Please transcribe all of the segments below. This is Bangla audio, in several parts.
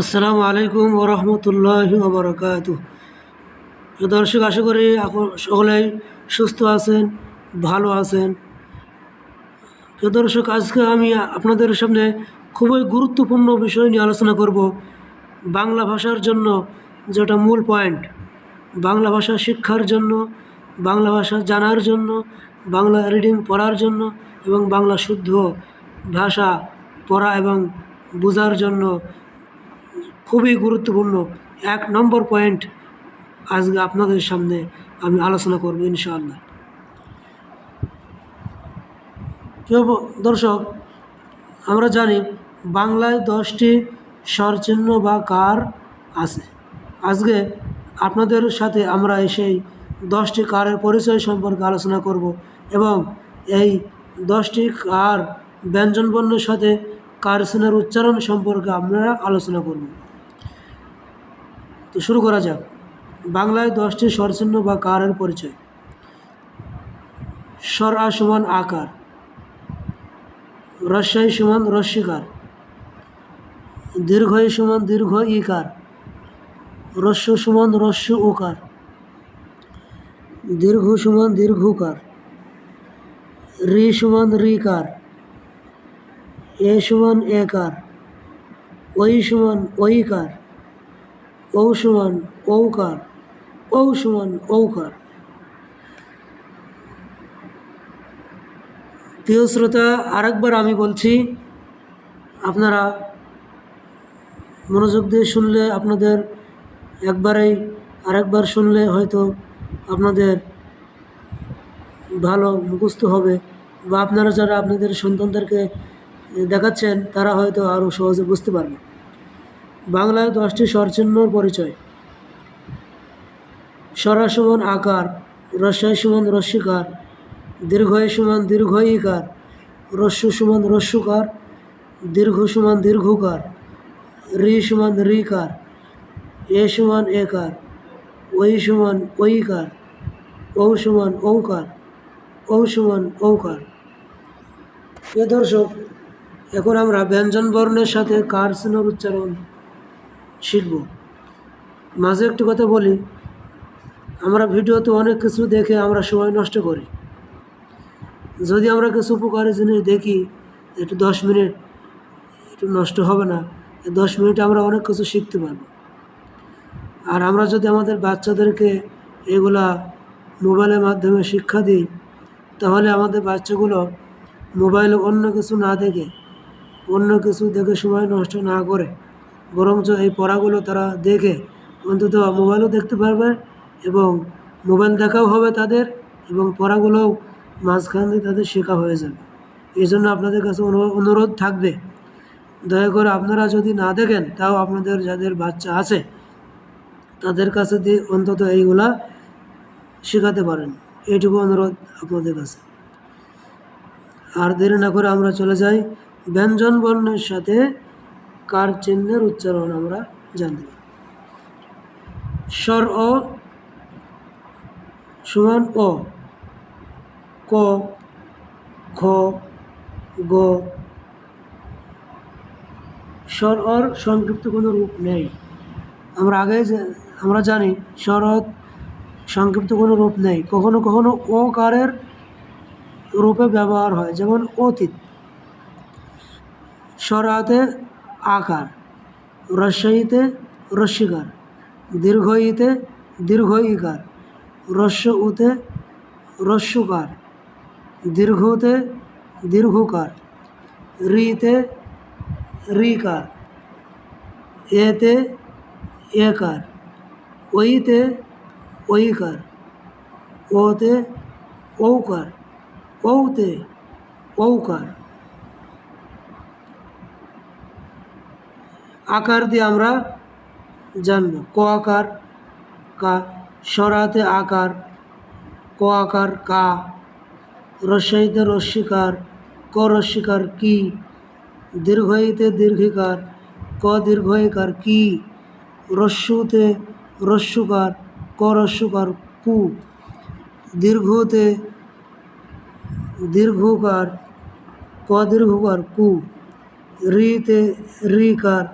আসসালামু আলাইকুম ওরহমতুল্লাহ ওবরাকাত দর্শক, আশা করি সকলেই সুস্থ আছেন, ভালো আছেন। দর্শক, আজকে আমি আপনাদের সামনে খুবই গুরুত্বপূর্ণ বিষয় নিয়ে আলোচনা করব বাংলা ভাষার জন্য যেটা মূল পয়েন্ট। বাংলা ভাষা শিক্ষার জন্য, বাংলা ভাষা জানার জন্য, বাংলা রিডিং পড়ার জন্য এবং বাংলা শুদ্ধ ভাষা পড়া এবং বোঝার জন্য খুবই গুরুত্বপূর্ণ। এক নম্বর পয়েন্ট আজকে আপনাদের সামনে আমি আলোচনা করব ইনশাআল্লাহ। প্রিয় দর্শক, আমরা জানি বাংলায় দশটি স্বরচিহ্ন বা কার আছে। আজকে আপনাদের সাথে আমরা সেই দশটি কারের পরিচয় সম্পর্কে আলোচনা করব এবং এই দশটি কার ব্যঞ্জনবর্ণের সাথে কার চিহ্নের উচ্চারণ সম্পর্কে আমরা আলোচনা করব। তো শুরু করা যাক। বাংলায় দশটি স্বরচিহ্ন বা কারের পরিচয়। স্বর আ সমান আকার রস্যাই সমান রস্যিকার। দীর্ঘই সমান দীর্ঘ ইকার রস্য সমান রস্য উকার দীর্ঘ সমান দীর্ঘকার রি সমান রিকার এ সমান একার ওই সমান ওইকার ঔ সমান ঔকার ঔ ঔকার প্রিয় শ্রোতা, আরেকবার আমি বলছি, আপনারা মনোযোগ দিয়ে শুনলে আপনাদের একবারেই, আরেকবার শুনলে হয়তো আপনাদের ভালো মুখস্থ হবে বা আপনারা যারা আপনাদের সন্তানদেরকে দেখাচ্ছেন, তারা হয়তো আরও সহজে বুঝতে পারবে। বাংলায় দশটি স্বরচিহ্নর পরিচয়। স্বরা সমান আকার রস্যায় সমান রস্যিকার দীর্ঘয় সমান দীর্ঘইকার রস্য সমান রস্যকার দীর্ঘ সমান দীর্ঘকার রি সমান রিকার এ সমান একার ওই সমান ওইকার ঔ সমান ঔকার ঔ সমান ঔকার। প্রিয় দর্শক, এখন আমরা ব্যঞ্জন বর্ণের সাথে কার উচ্চারণ শিখব মাঝে একটি কথা বলি, আমরা ভিডিওতে অনেক কিছু দেখে আমরা সময় নষ্ট করি। যদি আমরা কিছু উপকারী জিনিস দেখি, একটু দশ মিনিট, একটু নষ্ট হবে না দশ মিনিটে আমরা অনেক কিছু শিখতে পারব। আর আমরা যদি আমাদের বাচ্চাদেরকে এগুলা মোবাইলের মাধ্যমে শিক্ষা দিই, তাহলে আমাদের বাচ্চাগুলো মোবাইলে অন্য কিছু না দেখে, অন্য কিছু দেখে সময় নষ্ট না করে বরঞ্চ এই পড়াগুলো তারা দেখে অন্তত মোবাইলও দেখতে পারবে এবং মোবাইল দেখাও হবে তাদের এবং পড়াগুলোও মাঝখান দিয়ে তাদের শেখা হয়ে যাবে। এই জন্য আপনাদের কাছে অনুরোধ থাকবে, দয়া করে আপনারা যদি না দেখেন, তাও আপনাদের যাদের বাচ্চা আছে, তাদের কাছে দিয়ে অন্তত এইগুলা শেখাতে পারেন। এইটুকু অনুরোধ আপনাদের কাছে। আর দেরি না করে আমরা চলে যাই ব্যঞ্জন বর্ণের সাথে কার চিহ্নের উচ্চারণ আমরা জানি স্বর অ, সমান অ, ক খ গ। স্বর অর সংক্ষিপ্ত কোনো রূপ নেই। আমরা আগে আমরা জানি স্বরত সংক্ষিপ্ত কোনো রূপ নেই। কখনো কখনো ও কারের রূপে ব্যবহার হয়, যেমন অতীত। স্বরাতে আকার। রস্যইতে রস্যিকার। দীর্ঘইতে দীর্ঘ ইকার রস্য উতে রস্যকার। দীর্ঘতে দীর্ঘকার। রিতে রিকার। এতে একার। ওইতে ওইকার। ওতে ঔকার। ঔতে ঔকার। আকার দিয়ে আমরা জানব। ক আকার, কা সরাতে আকার, ক আকার, কা রস্যাইতে রস্যিকার ক রস্যিকার কি দীর্ঘইতে দীর্ঘিকার, ক দীর্ঘইকার কি, রস্যুতে রস্যুকার, ক রস্যুকার কু দীর্ঘতে দীর্ঘকার, ক দীর্ঘকার কু রিতে রিকার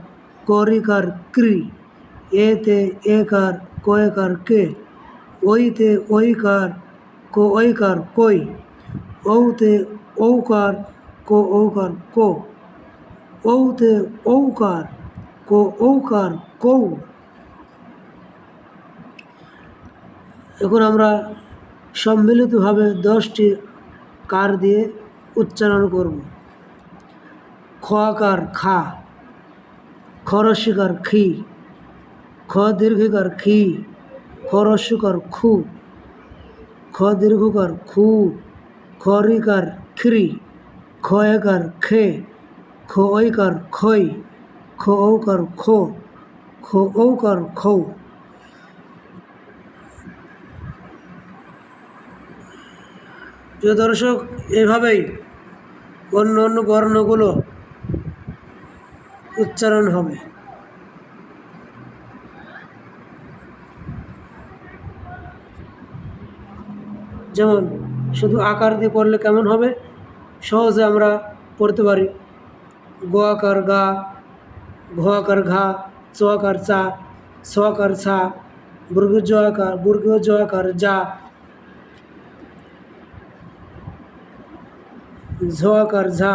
করিকার ক্রি, এতে একার কয়কার কে ওইতে ওইকার কো ওইকার কই, ঔতে ঔকার কো ঔকার কো, ঔতে ঔকার কো ঔকার কৌ এখন আমরা সম্মিলিতভাবে দশটি কার দিয়ে উচ্চারণ করব। খ আকার খা। খরস্বীকার খি, খ দীর্ঘিকার খি খরস্বীকার খু, খ দীর্ঘকার খু খরিকার খ্রি, খ একার খে, খ ঐকার খই, খ ঔকার খো, খ ঔকার খৌ। দর্শক, এভাবেই অন্য অন্য বর্ণগুলো উচ্চারণ হবে। যেমন, শুধু আকার দিয়ে পড়লে কেমন হবে? সহজে আমরা পড়তে পারি। গ আকার গা, ঘ আকার ঘা, চ আকার চা ছ আকার ছা বর্গ জ আকার বর্গ জ আকার যা। ঝ আকার ঝা,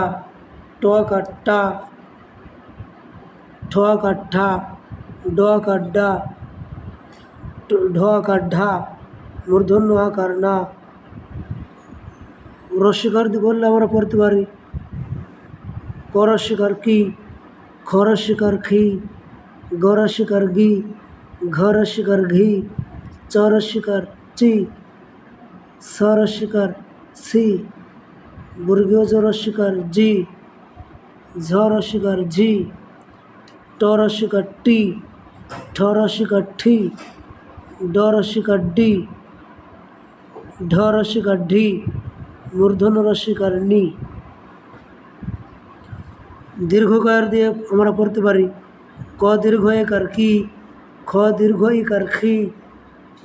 ট আকার টা ঠ আকার ঠা ড আকার ডা ট- ঢ আকার ঢা মূর্ধন্য আকার না রস্বীকার বললে আমরা পড়তে পারি। করস্বীকার কি খরস্বীকার খি গরস্বীকার গি ঘরস্বীকার ঘি চরস্বীকার চি সরস্বীকার সি, বর্গীয় জরস্বীকার জি ঝরস্বীকার ঝি টরস্বীকার টি ঠরস্বীকার ঠি ডরস্বীকার ডি ঢরস্বীকার ঢি মূর্ধন্য রস্বীকার নি দীর্ঘকার দিয়ে আমরা পড়তে পারি ক দীর্ঘ একার কি খ দীর্ঘ ইকার খি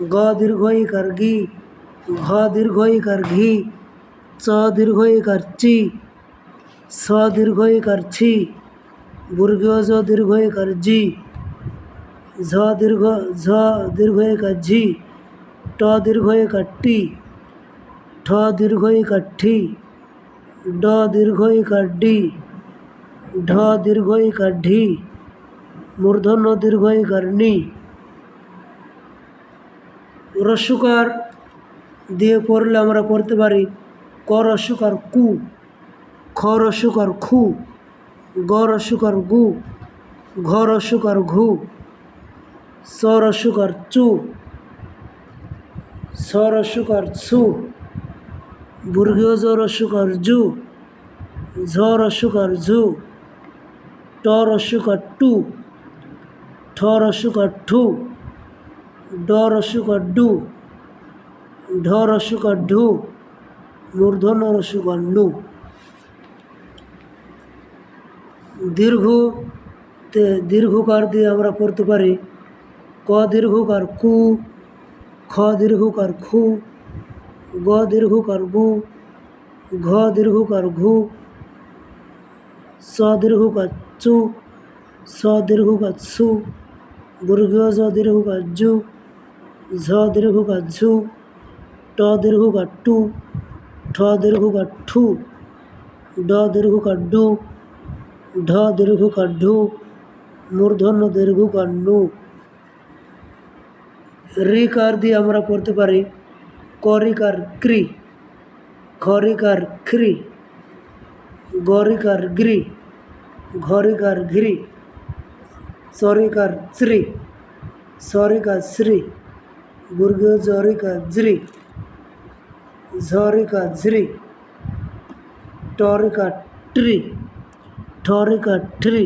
গ দীর্ঘ ইকার গি ঘ দীর্ঘ ইকার ঘি চ দীর্ঘ ইকার চি স দীর্ঘ ইকার ছি বর্গীয় জ দীর্ঘ ইকার জি ঝ দীর্ঘ ঝ দীর্ঘ ইকার ঝি ট দীর্ঘ ইকার টি ঠ দীর্ঘ ইকার ঠি ড দীর্ঘ ইকার ডি ঢ দীর্ঘ ইকার ঢি মূর্ধন্য দীর্ঘ ইকার নি রস্যকার দিয়ে পড়লে আমরা পড়তে পারি ক রস্যকার কু, খ রস্যকার খু। গ রস্যকার গু ঘ রস্যকার ঘু স রস্যকার চু স রস্যকার ছু, বর্গীয় জ রস্যকার জু ঝ রস্যকার ঝু ট রস্যকার টু ঠ রস্যকার ঠু ড রস্যকার ডু ঢ রস্যকার ঢু মূর্ধন্য রস্যকার নু। দীর্ঘ তে দীর্ঘকার দিয়ে আমরা পড়তে পারি ক দীর্ঘকার কু খ দীর্ঘকার খু গ দীর্ঘকার গু ঘ দীর্ঘকার ঘু স দীর্ঘকার চু স দীর্ঘকার সু বর্গীয় জ দীর্ঘকার জু ঝ দীর্ঘকার ঝু ট দীর্ঘকার টু ঠ দীর্ঘকার ঠু ড দীর্ঘকার ডু ঢ দীর্ঘকার ঢু মূর্ধন্য দীর্ঘকার নু রিকার দিয়ে আমরা পড়তে পারি, করিকার ক্রি খরিকার খ্রি গরিকার গ্রি ঘরিকার ঘ্রি সরিকার শ্রী সরিকার শ্রী বর্গ জরিকা জ্রি ঝরিকা ঝ্রি টরিকা ট্রি। ঠরিকা ট্রি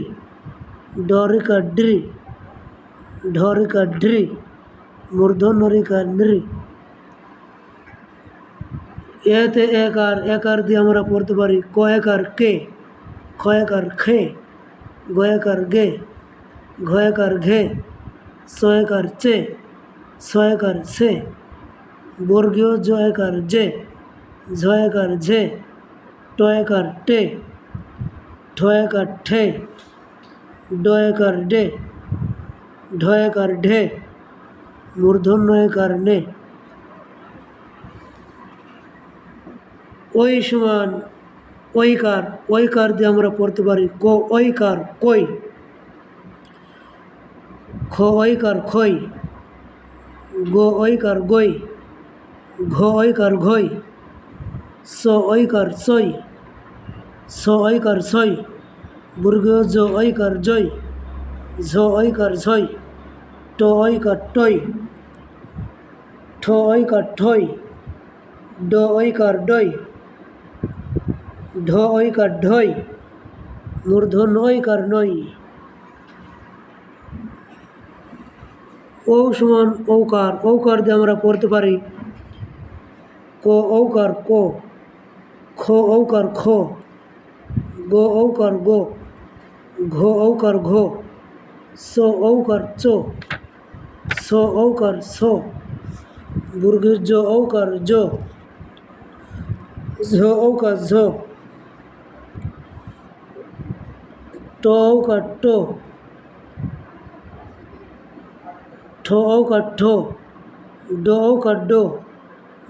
ডরিকা ড্রি ঢরিকা ড্রি মূর্ধন্যরিকা নৃ এতে একার একার দিয়ে আমরা পড়তে পারি ক একার কে খ একার খে গ একার গে ঘ একার ঘে স একার চে ছ একার সে বর্গীয় জ একার জে ঝ একার ঝে ট একার টে ঠ একার ঠে ডয়কার ডে ঢয়কার ঢে মূর্ধন্যয়কার নে ওই সমান ওইকার ওইকার দিয়ে আমরা পড়তে পারি ক ওইকার কই খ ওইকার খই গো ওইকার গই ঘ ওইকার ঘই স ওইকার সই স ওইকার সই বুর্গ জ ওইকার জয়। ঝ ওইকার ঝই ট ওইকার টই ঠ ওইকার ঠই ড ওইকার ডই ঢ ঢই মূর্ধন্য ওইকার নই ও সমান ঔকার ঔকার দিয়ে আমরা পড়তে পারি ক ঔকার ক। খ ঔকার খ। গ ঔকার গো ঘ ঔকার ঘ স ঔকার চ স ঔকার স বুর্গের জ ঔকার জ ঝ ঔকার ঝ ট ঔকার ট ঠ ঔকার ঠ ড ঔকার ড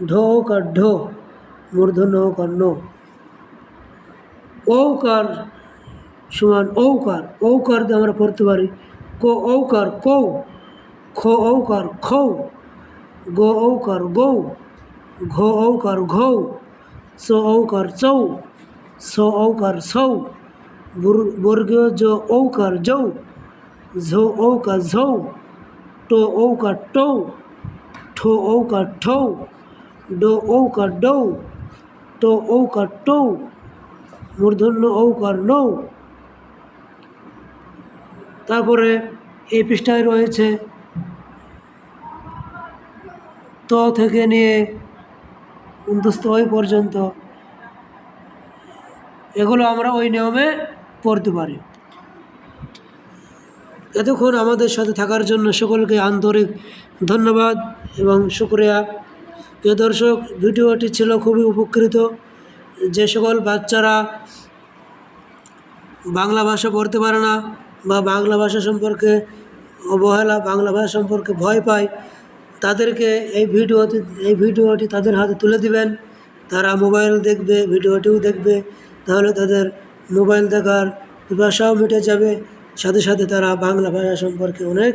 ঢ ঔকার ঢ মূর্ধন্য ঔকার ন ঔকার সমান ঔকার ঔকার দিয়ে আমরা পড়তে পারি ক ঔকার কৌ খ ঔকার খৌ গ ঔকার গৌ ঘ ঔকার ঘৌ স ঔকার চৌ স ঔকার সৌ বর্গীয় জ ঔকার যৌ ঝ ঔকার ঝৌ ট ঔকার টৌ ঠ ঔকার ঠৌ ড ঔকার ডৌ ট ঔকার টৌ মূর্ধন্য ঔকার নৌ তারপরে এই পৃষ্ঠায় রয়েছে, ত থেকে নিয়ে অন্তস্থ ওই পর্যন্ত। এগুলো আমরা ওই নিয়মে পড়তে পারি। এতক্ষণ আমাদের সাথে থাকার জন্য সকলকে আন্তরিক ধন্যবাদ এবং শুক্রিয়া। প্রিয় দর্শক, ভিডিওটি ছিল খুবই উপকৃত। যে সকল বাচ্চারা বাংলা ভাষা পড়তে পারে না বা বাংলা ভাষা সম্পর্কে অবহেলা, বাংলা ভাষা সম্পর্কে ভয় পায়, তাদেরকে এই ভিডিওটি এই ভিডিওটি তাদের হাতে তুলে দিবেন। তারা মোবাইল দেখবে, ভিডিওটিও দেখবে, তাহলে তাদের মোবাইল দেখার পিপাসাও মিটে যাবে। সাথে সাথে তারা বাংলা ভাষা সম্পর্কে অনেক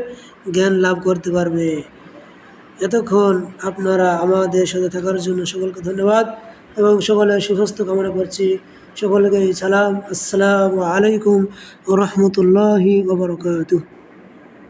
জ্ঞান লাভ করতে পারবে। এতক্ষণ আপনারা আমাদের সাথে থাকার জন্য সকলকে ধন্যবাদ। এবং সকলে সুস্বাস্থ্য কামনা করছি। সকলকে সালাম আসসালামু আলাইকুম রহমতুল্লাহি ওবরকাতুহ